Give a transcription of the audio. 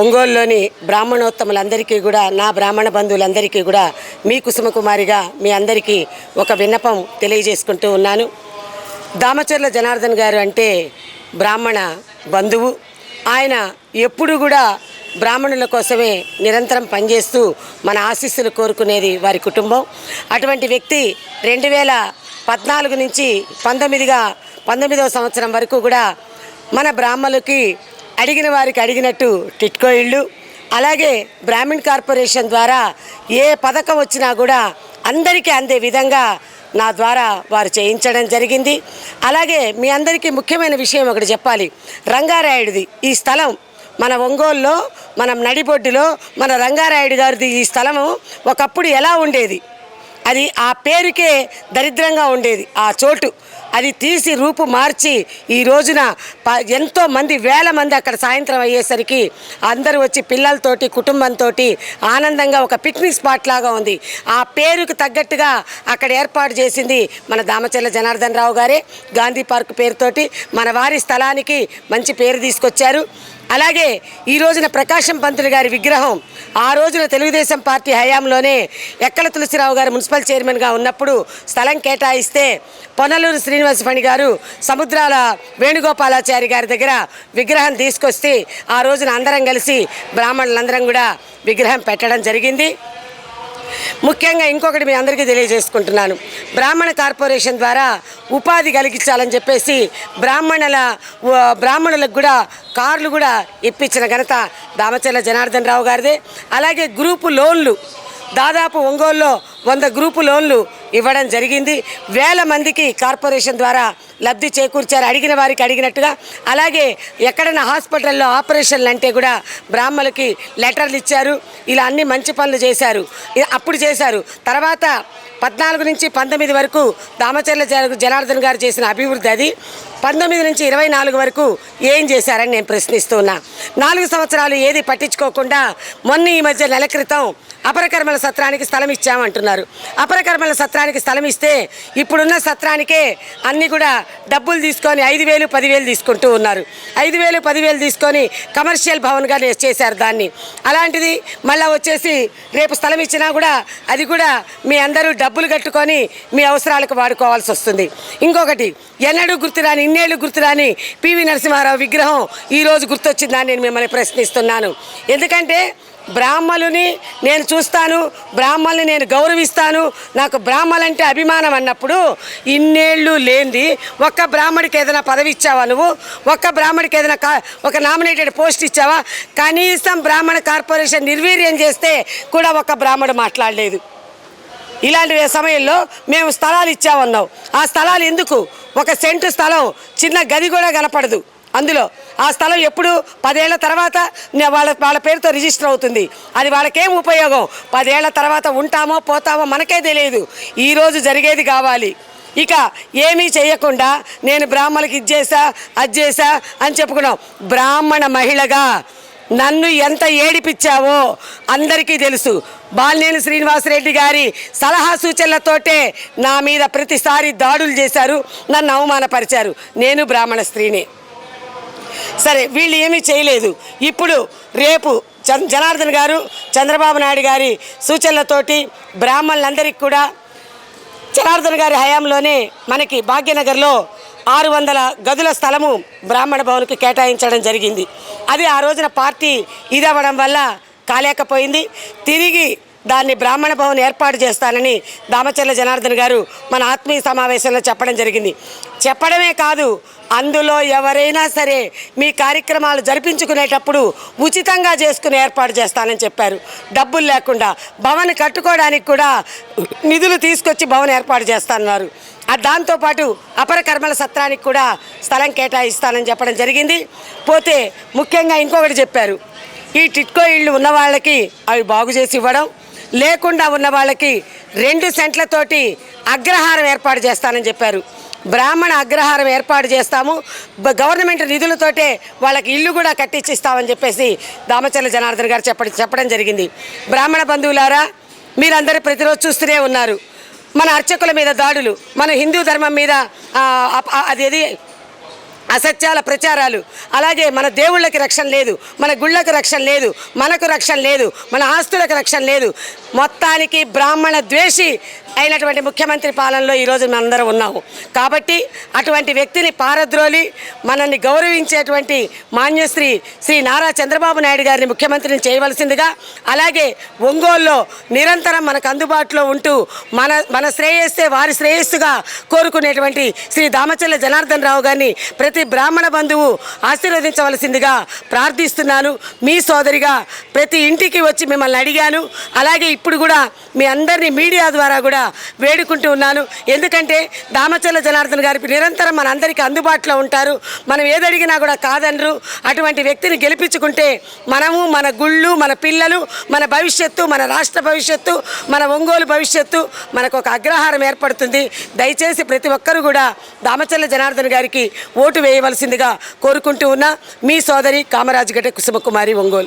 ఒంగోలులోని బ్రాహ్మణోత్తములందరికీ కూడా నా బ్రాహ్మణ బంధువులందరికీ కూడా మీ కుసుమకుమారిగా మీ అందరికీ ఒక విన్నపం తెలియజేసుకుంటూ ఉన్నాను. దామచర్ల జనార్దన్ గారు అంటే బ్రాహ్మణ బంధువు. ఆయన ఎప్పుడు కూడా బ్రాహ్మణుల కోసమే నిరంతరం పనిచేస్తూ మన ఆశీస్సులు కోరుకునేది వారి కుటుంబం. అటువంటి వ్యక్తి రెండు వేల పద్నాలుగు నుంచి పంతొమ్మిదిగా పంతొమ్మిదవ సంవత్సరం వరకు కూడా మన బ్రాహ్మణులకి అడిగిన వారికి అడిగినట్టు టిట్కో ఇళ్ళు అలాగే బ్రాహ్మణ్ కార్పొరేషన్ ద్వారా ఏ పథకం వచ్చినా కూడా అందరికీ అందే విధంగా నా ద్వారా వారు చేయించడం జరిగింది. అలాగే మీ అందరికీ ముఖ్యమైన విషయం ఒకటి చెప్పాలి. రంగారాయుడిది ఈ స్థలం మన ఒంగోలులో మనం నడిబొడ్డులో మన రంగారాయుడు గారిది ఈ స్థలము ఒకప్పుడు ఎలా ఉండేది? అది ఆ పేరుకే దరిద్రంగా ఉండేది ఆ చోటు. అది తీసి రూపు మార్చి ఈ రోజున ప ఎంతో మంది వేల మంది అక్కడ సాయంత్రం అయ్యేసరికి అందరూ వచ్చి పిల్లలతోటి కుటుంబంతో ఆనందంగా ఒక పిక్నిక్ స్పాట్ లాగా ఉంది. ఆ పేరుకు తగ్గట్టుగా అక్కడ ఏర్పాటు చేసింది మన దామచర్ల జనార్దన్ రావు గారే. గాంధీ పార్క్ పేరుతోటి మన వారి స్థలానికి మంచి పేరు తీసుకొచ్చారు. అలాగే ఈ రోజున ప్రకాశం పంతులు గారి విగ్రహం ఆ రోజున తెలుగుదేశం పార్టీ హయాంలోనే ఎక్కల తులసిరావు గారు మున్సిపల్ చైర్మన్గా ఉన్నప్పుడు స్థలం కేటాయిస్తే పొన్నలూరు శ్రీనివాస ఫణి గారు సముద్రాల వేణుగోపాలాచారి గారి దగ్గర విగ్రహం తీసుకొస్తే ఆ రోజున అందరం కలిసి బ్రాహ్మణులందరం కూడా విగ్రహం పెట్టడం జరిగింది. ముఖ్యంగా ఇంకొకటి మీ అందరికీ తెలియజేసుకుంటున్నాను. బ్రాహ్మణ కార్పొరేషన్ ద్వారా ఉపాధి కలిగించాలని చెప్పేసి బ్రాహ్మణుల బ్రాహ్మణులకు కూడా కార్లు కూడా ఇప్పించిన ఘనత దామచర్ల జనార్దన్ రావు గారిదే. అలాగే గ్రూపు లోన్లు దాదాపు ఒంగోలులో వంద గ్రూపు లోన్లు ఇవ్వడం జరిగింది. వేల మందికి కార్పొరేషన్ ద్వారా లబ్ధి చేకూర్చారు. అడిగిన వారికి అడిగినట్టుగా. అలాగే ఎక్కడైనా హాస్పిటల్లో ఆపరేషన్లు అంటే కూడా బ్రాహ్మలకి లెటర్లు ఇచ్చారు. ఇలా అన్ని మంచి పనులు చేశారు. అప్పుడు చేశారు. తర్వాత పద్నాలుగు నుంచి పంతొమ్మిది వరకు దామచర్ల జనార్దన్ గారు చేసిన అభివృద్ధి అది. పంతొమ్మిది నుంచి ఇరవై నాలుగు వరకు ఏం చేశారని నేను ప్రశ్నిస్తున్నా. నాలుగు సంవత్సరాలు ఏది పట్టించుకోకుండా మొన్న ఈ మధ్య నెల క్రితం అపరకర్మల సత్రానికి స్థలం ఇచ్చామంటున్నారు. అపరకర్మల సత్రానికి స్థలం ఇస్తే ఇప్పుడున్న సత్రానికే అన్నీ కూడా డబ్బులు తీసుకొని ఐదు వేలు పదివేలు తీసుకుంటూ ఉన్నారు. ఐదు వేలు పదివేలు తీసుకొని కమర్షియల్ భవన్గా చేశారు దాన్ని. అలాంటిది మళ్ళీ వచ్చేసి రేపు స్థలం ఇచ్చినా కూడా అది కూడా మీ అందరూ డబ్బులు కట్టుకొని మీ అవసరాలకు వాడుకోవాల్సి వస్తుంది. ఇంకొకటి ఎన్నడూ గుర్తురాని ఇన్నేళ్ళు గుర్తురాని పివి నరసింహారావు విగ్రహం ఈరోజు గుర్తొచ్చిందని నేను మిమ్మల్ని ప్రశ్నిస్తున్నాను. ఎందుకంటే బ్రాహ్మణుని నేను చూస్తాను బ్రాహ్మల్ని నేను గౌరవిస్తాను నాకు బ్రాహ్మలంటే అభిమానం అన్నప్పుడు ఇన్నేళ్ళు లేనిది ఒక్క బ్రాహ్మడికి ఏదైనా పదవి ఇచ్చావా నువ్వు? ఒక్క బ్రాహ్మడికి ఏదైనా కా ఒక నామినేటెడ్ పోస్ట్ ఇచ్చావా? కనీసం బ్రాహ్మణ కార్పొరేషన్ నిర్వీర్యం చేస్తే కూడా ఒక్క బ్రాహ్మడు మాట్లాడలేదు. ఇలాంటి సమయంలో మేము స్థలాలు ఇచ్చామన్నావు. ఆ స్థలాలు ఎందుకు? ఒక సెంటు స్థలం చిన్న గది కూడా కనపడదు. అందులో ఆ స్థలం ఎప్పుడు పదేళ్ళ తర్వాత వాళ్ళ వాళ్ళ పేరుతో రిజిస్టర్ అవుతుంది. అది వాళ్ళకేం ఉపయోగం? పదేళ్ళ తర్వాత ఉంటామో పోతామో మనకే తెలియదు. ఈరోజు జరిగేది కావాలి. ఇక ఏమీ చేయకుండా నేను బ్రాహ్మణులకి ఇది చేసా అది చేసా అని చెప్పుకున్నాం. బ్రాహ్మణ మహిళగా నన్ను ఎంత ఏడిపించావో అందరికీ తెలుసు. బాలినేని శ్రీనివాసరెడ్డి గారి సలహా సూచనలతోటే నా మీద ప్రతిసారి దాడులు చేశారు నన్ను అవమానపరిచారు. నేను బ్రాహ్మణ స్త్రీని. సరే వీళ్ళు ఏమీ చేయలేదు. ఇప్పుడు రేపు జనార్దన్ గారు చంద్రబాబు నాయుడు గారి సూచనలతోటి బ్రాహ్మణులందరికీ కూడా జనార్దన్ గారి హయాంలోనే మనకి భాగ్యనగర్లో ఆరు వందల గదుల స్థలము బ్రాహ్మణ భవన్కి కేటాయించడం జరిగింది. అది ఆ రోజున పార్టీ ఇదవ్వడం వల్ల కాలేకపోయింది. తిరిగి దాన్ని బ్రాహ్మణ భవన్ ఏర్పాటు చేస్తానని దామచర్ల జనార్దన్ గారు మన ఆత్మీయ సమావేశంలో చెప్పడం జరిగింది. చెప్పడమే కాదు అందులో ఎవరైనా సరే మీ కార్యక్రమాలు జరిపించుకునేటప్పుడు ఉచితంగా చేసుకుని ఏర్పాటు చేస్తానని చెప్పారు. డబ్బులు లేకుండా భవన్ కట్టుకోవడానికి కూడా నిధులు తీసుకొచ్చి భవన్ ఏర్పాటు చేస్తానన్నారు. దాంతోపాటు అపర కర్మల సత్రానికి కూడా స్థలం కేటాయిస్తానని చెప్పడం జరిగింది. పోతే ముఖ్యంగా ఇంకొకటి చెప్పారు. ఈ టిట్కో ఇళ్ళు ఉన్న వాళ్ళకి అవి బాగు చేసి ఇవ్వడం లేకుండా ఉన్న వాళ్ళకి రెండు సెంట్లతోటి అగ్రహారం ఏర్పాటు చేస్తానని చెప్పారు. బ్రాహ్మణ అగ్రహారం ఏర్పాటు చేస్తాము. గవర్నమెంట్ నిధులతోటే వాళ్ళకి ఇల్లు కూడా కట్టించిస్తామని చెప్పేసి దామచర్ల జనార్దన్ గారు చెప్పడం చెప్పడం జరిగింది. బ్రాహ్మణ బంధువులారా మీరందరూ ప్రతిరోజు చూస్తూనే ఉన్నారు. మన అర్చకుల మీద దాడులు మన హిందూ ధర్మం మీద అది అప- అసత్యాల ప్రచారాలు. అలాగే మన దేవుళ్ళకి రక్షణ లేదు మన గుళ్ళకు రక్షణ లేదు మనకు రక్షణ లేదు మన ఆస్తులకు రక్షణ లేదు. మొత్తానికి బ్రాహ్మణ ద్వేషి అయినటువంటి ముఖ్యమంత్రి పాలనలో ఈరోజు మనందరం ఉన్నాము. కాబట్టి అటువంటి వ్యక్తిని పారద్రోలి మనల్ని గౌరవించేటువంటి మాన్యశ్రీ శ్రీ నారా చంద్రబాబు నాయుడు గారిని ముఖ్యమంత్రిని చేయవలసిందిగా అలాగే ఒంగోలులో నిరంతరం మనకు అందుబాటులో ఉంటూ మన మన శ్రేయస్సే వారి శ్రేయస్సుగా కోరుకునేటువంటి శ్రీ దామచల్ల జనార్దన్ రావు గారిని ప్రతి బ్రాహ్మణ బంధువు ఆశీర్వదించవలసిందిగా ప్రార్థిస్తున్నాను. మీ సోదరిగా ప్రతి ఇంటికి వచ్చి మిమ్మల్ని అడిగాను. అలాగే ఇప్పుడు కూడా మీ అందరినీ మీడియా ద్వారా కూడా వేడుకుంటూ ఉన్నాను. ఎందుకంటే దామచల్ల జనార్దన్ గారికి నిరంతరం మన అందరికీ అందుబాటులో ఉంటారు. మనం ఏదడిగినా కూడా కాదనరు. అటువంటి వ్యక్తిని గెలిపించుకుంటే మనము మన గుళ్ళు మన పిల్లలు మన భవిష్యత్తు మన రాష్ట్ర భవిష్యత్తు మన ఒంగోలు భవిష్యత్తు మనకు ఒక అగ్రహారం ఏర్పడుతుంది. దయచేసి ప్రతి ఒక్కరూ కూడా దామచల్ల జనార్దన్ గారికి ఓటు వేయవలసిందిగా కోరుకుంటూ ఉన్నా. మీ సోదరి కామరాజు గడ్డ కుసుమకుమారి ఒంగోలు.